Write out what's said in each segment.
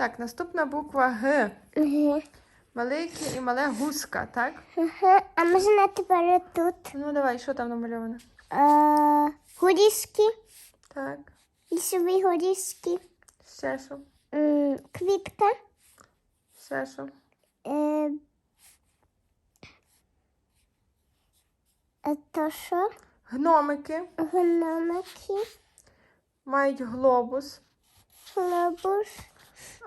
Так, наступна буква Г. Г. Велике і мале гуска, так? Ага. А можна тепер тут Ну давай, що там намальовано? е, горішки, Так, лісові горішки, ще що? м, квітка, Ще що? е, а то що? Гномики Гномики, мають глобус. глобус,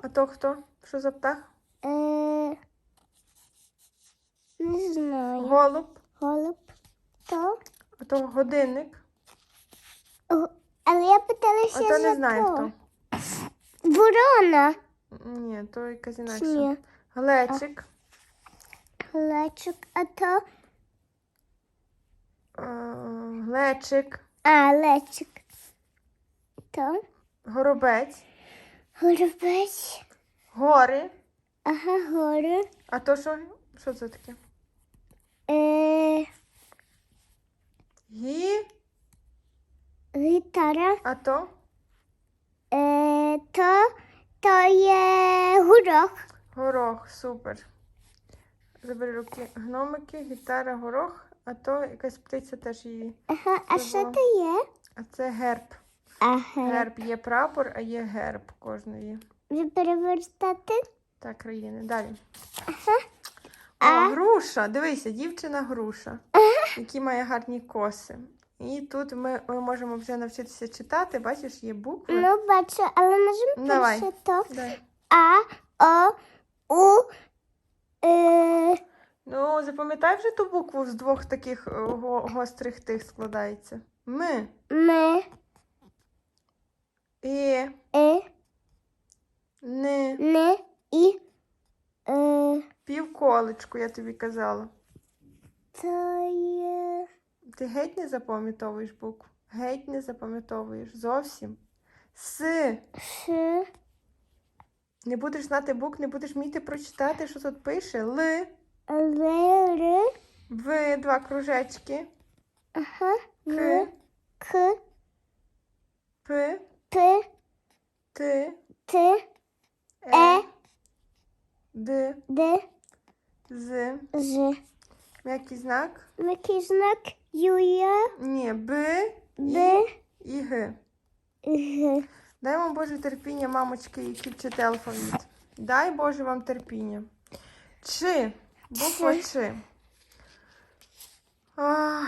А то хто? Що за птах? е, не знаю, Голуб. голуб, то. А то годинник. О, Але я А то не знаю хто. Ворона. Ні, то якась ні? Глечик. Глечик, а то. Глечик. А, лечик. То. Горобець. Горобець. Гори. Ага, гори. А то що? Що це таке? Е, Гі. гітара. А то? Е, то, то є горох. Горох, супер. Забери руки. Гномики, гітара, горох, а то якась птиця теж її. Ага, а що то є? А це герб. Ага. Герб є прапор, а є герб кожної. Ви перевертати? Так, країни. Далі. А? О, груша. Дивися, дівчина груша, які має гарні коси. І тут ми, ми можемо вже навчитися читати. Бачиш, є букви. Ну, бачу, але можемо Давай. перше то. Дай. А, О, У, е, Ну, запам'ятай вже ту букву з двох таких е, го- гострих тих складається. Ми. М, І. Е, Ни. Н, І, е, Півколечку, я тобі казала. то є. Ти геть не запам'ятовуєш букву. Геть не запам'ятовуєш. Зовсім. С. Ш, Не будеш знати букв, не будеш вміти прочитати, що тут пише. Л. Л, Р, В. Два кружечки. ага, К. К, П. П, Т. Т, Е. Д. Д, З. З. М'який знак. Який знак? Юя, Ні. Б. Б, І Г. Г. Дай вам Боже терпіння, мамочки, які вчите алфавіт. Дай Боже вам терпіння. Чи. Буква Чи. Чи. А,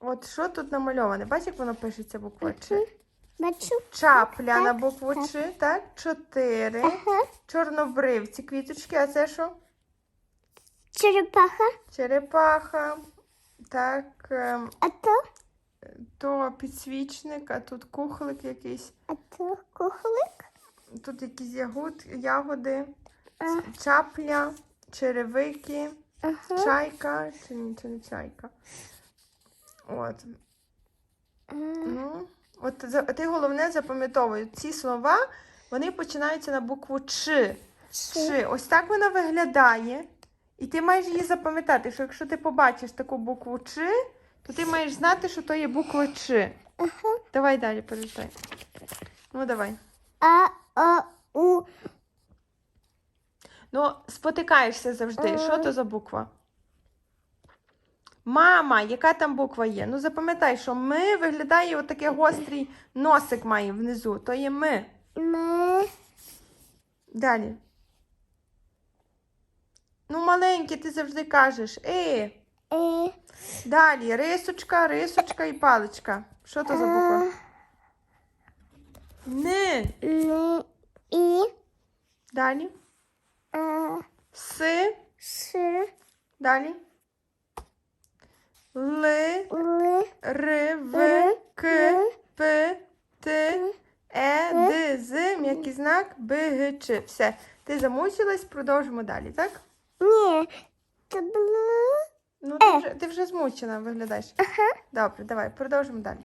от що тут намальоване? Бачиш, як воно пишеться буква Чи? Чапля на букву. Чи, так? Чотири. Ага. Чорнобривці, квіточки, а це що? Черепаха. Черепаха. Так, ем, А то? то підсвічник, а тут кухлик якийсь. А то кухлик. Тут якісь ягод, ягоди, А, чапля, черевики, ага. чайка. Чи ні, це не чайка. От. А, Ну, от ти головне запам'ятовуй. Ці слова вони починаються на букву Ч. Чи. Ось так вона виглядає. І ти маєш її запам'ятати, що якщо ти побачиш таку букву Ч, то ти маєш знати, що то є буква Ч. Ага. Давай далі перечитай. Ну, давай. А, О, У. Ну, спотикаєшся завжди. Що то за буква? Мама, яка там буква є? Ну, запам'ятай, що ми виглядає отаке гострий носик має внизу. То є ми. М. Далі. Ну, маленьке, ти завжди кажеш. Е. Е. Далі. Рисочка, рисочка і паличка. Що то за буква? Не. Н. І. Далі. С. С. Далі. Л. Р, В, К, П, Т, Е, Д, З, м'який знак, Б, Г, Ч. Все. Ти замучилась, продовжимо далі, так? Ні. Це було. Ну, ти вже, ти вже змучена виглядаєш. Добре, давай, продовжимо далі.